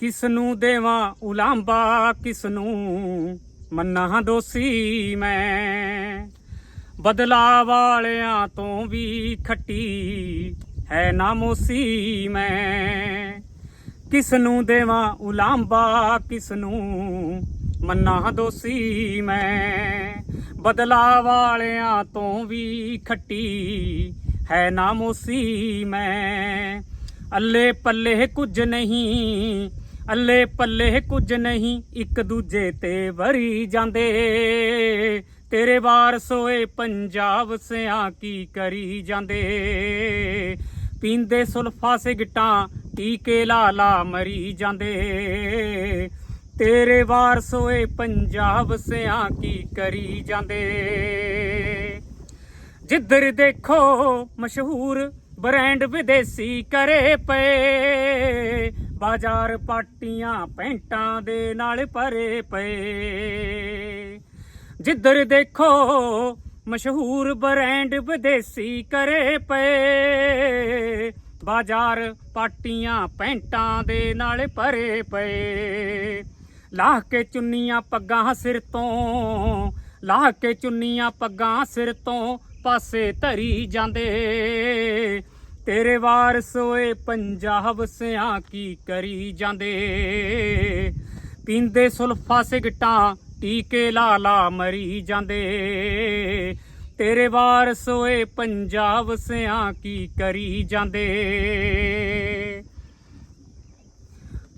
ਕਿਸ ਨੂੰ ਦੇਵਾਂ ਉਲਾਂਬਾ ਕਿਸ ਨੂੰ ਮੰਨਾ ਦੋਸੀ ਮੈਂ। ਬਦਲਾ ਵਾਲਿਆਂ ਤੋਂ ਵੀ ਖੱਟੀ ਹੈ ਨਾਮੋਸੀ ਮੈਂ। ਕਿਸ ਨੂੰ ਦੇਵਾਂ ਉਲਾਂਬਾ ਕਿਸ ਨੂੰ ਮੰਨਾ ਦੋਸੀ ਮੈਂ। ਬਦਲਾ ਵਾਲਿਆਂ ਤੋਂ ਵੀ ਖੱਟੀ ਹੈ ਨਾਮੋਸੀ ਮੈਂ। ਅੱਲੇ ਪੱਲੇ ਕੁਝ ਨਹੀਂ ਅੱਲੇ ਪੱਲੇ ਕੁਝ ਨਹੀਂ, ਇੱਕ ਦੂਜੇ ਤੇ ਵਰੀ ਜਾਂਦੇ। ਤੇਰੇ ਵਾਰ ਸੋਏ ਪੰਜਾਬ ਸਿਆਂ ਕੀ ਕਰੀ ਜਾਂਦੇ। ਪੀਂਦੇ ਸੁਲਫਾ ਸਿਗਟਾਂ, ਟੀਕੇ ਲਾ ਲਾ ਮਰੀ ਜਾਂਦੇ। ਤੇਰੇ ਵਾਰ ਸੋਏ ਪੰਜਾਬ ਸਿਆਂ ਕੀ ਕਰੀ ਜਾਂਦੇ। ਜਿੱਧਰ ਦੇਖੋ ਮਸ਼ਹੂਰ ਬ੍ਰਾਂਡ ਵਿਦੇਸੀ ਕਰੇ ਪਏ ਬਾਜ਼ਾਰ ਪਾਟੀਆਂ ਪੈਂਟਾਂ ਦੇ ਨਾਲ ਭਰੇ ਪਏ। ਜਿੱਧਰ ਦੇਖੋ ਮਸ਼ਹੂਰ ਬ੍ਰਾਂਡ ਵਿਦੇਸੀ ਕਰੇ ਪਏ। ਬਾਜ਼ਾਰ ਪਾਟੀਆਂ ਪੈਂਟਾਂ ਦੇ ਨਾਲ ਭਰੇ ਪਏ। ਲਾਹ ਕੇ ਚੁੰਨੀਆਂ ਪੱਗਾਂ ਸਿਰ ਤੋਂ, ਲਾਹ ਕੇ ਚੁੰਨੀਆਂ ਪੱਗਾਂ ਸਿਰ ਤੋਂ ਪਾਸੇ ਧਰੀ ਜਾਂਦੇ। ਤੇਰੇ ਵਾਰਸ ਹੋਏ ਪੰਜਾਬ ਸਿਆਂ ਕੀ ਕਰੀ ਜਾਂਦੇ? ਪੀਂਦੇ ਸੁਲਫਾ ਸਿਗਟਾਂ, ਟੀਕੇ ਲਾ ਲਾ ਮਰੀ ਜਾਂਦੇ। ਤੇਰੇ ਵਾਰਸ ਹੋਏ ਪੰਜਾਬ ਸਿਆਂ ਕੀ ਕਰੀ ਜਾਂਦੇ?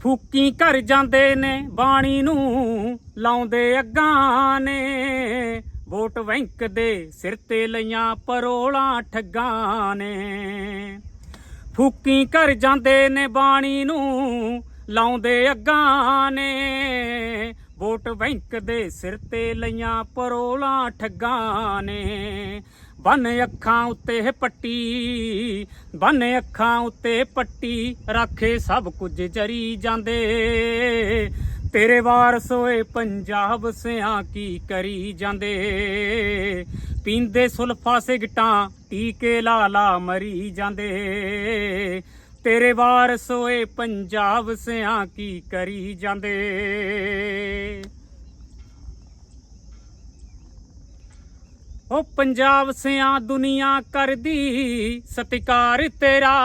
ਫੂਕੀ ਕਰ ਜਾਂਦੇ ਨੇ, ਬਾਣੀ ਨੂੰ ਲਾਉਂਦੇ ਅੱਗਾਂ ਨੇ। ਵੋਟ ਬੈਂਕ ਦੇ ਸਿਰ ਤੇ ਲਈਆਂ ਪਰੋਲਾਂ ਠੱਗਾਂ ਨੇ। ਫੂਕੀ ਕਰ ਜਾਂਦੇ ਨੇ ਬਾਣੀ ਨੂੰ, ਲਾਉਂਦੇ ਅੱਗਾਂ ਨੇ। ਵੋਟ ਬੈਂਕ ਦੇ ਸਿਰ ਤੇ ਲਈਆਂ ਪਰੋਲਾਂ ਠੱਗਾਂ ਨੇ। ਬੰਨ ਅੱਖਾਂ ਉੱਤੇ ਪੱਟੀ, ਬੰਨ ਅੱਖਾਂ ਉੱਤੇ ਪੱਟੀ, ਰੱਖੇ ਸਭ ਕੁਝ ਜਰੀ ਜਾਂਦੇ। ਤੇਰੇ ਵਾਰਸ ਹੋਏ ਪੰਜਾਬ ਸਿਆਂ ਕੀ ਕਰੀ ਜਾਂਦੇ? ਪੀਂਦੇ ਸੁਲਫਾ ਸਿਗਟਾਂ, ਟੀਕੇ ਲਾ ਲਾ ਮਰੀ ਜਾਂਦੇ। ਤੇਰੇ ਵਾਰਸ ਹੋਏ ਪੰਜਾਬ ਸਿਆਂ ਕੀ ਕਰੀ ਜਾਂਦੇ? ਉਹ ਪੰਜਾਬ ਸਿਆਂ ਦੁਨੀਆ ਕਰਦੀ, ਸਤਿਕਾਰ ਤੇਰਾ।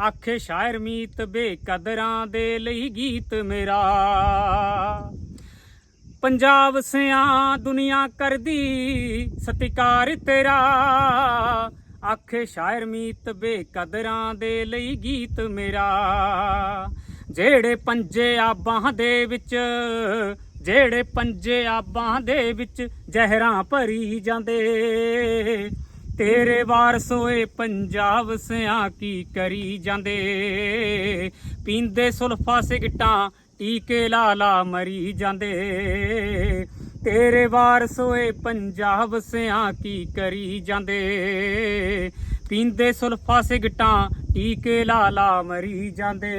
ਆਖੇ ਸ਼ਾਇਰ ਮੀਤ ਬੇਕਦਰਾਂ ਦੇ ਲਈ ਗੀਤ ਮੇਰਾ। ਪੰਜਾਬ ਸਿਆਂ ਦੁਨੀਆ ਕਰਦੀ, ਸਤਿਕਾਰ ਤੇਰਾ। ਆਖੇ ਸ਼ਾਇਰ ਮੀਤ ਬੇਕਦਰਾਂ ਦੇ ਲਈ ਗੀਤ ਮੇਰਾ। ਜਿਹੜੇ ਪੰਜੇ ਆਬਾਂ ਦੇ ਵਿੱਚ, ਜਿਹੜੇ ਪੰਜੇ ਆਬਾਂ ਦੇ ਵਿੱਚ ਜ਼ਹਿਰਾਂ ਭਰੀ ਜਾਂਦੇ। ਤੇਰੇ ਵਾਰਸ ਹੋਏ ਪੰਜਾਬ ਸਿਆਂ ਕੀ ਕਰੀ ਜਾਂਦੇ? ਪੀਂਦੇ ਸੁਲਫਾ ਸਿਗਟਾਂ, ਟੀਕੇ ਲਾ ਲਾ ਮਰੀ ਜਾਂਦੇ। ਤੇਰੇ ਵਾਰਸ ਹੋਏ ਪੰਜਾਬ ਸਿਆਂ ਕੀ ਕਰੀ ਜਾਂਦੇ? ਪੀਂਦੇ ਸੁਲਫਾ ਸਿਗਟਾਂ, ਟੀਕੇ ਲਾ ਲਾ ਮਰੀ ਜਾਂਦੇ।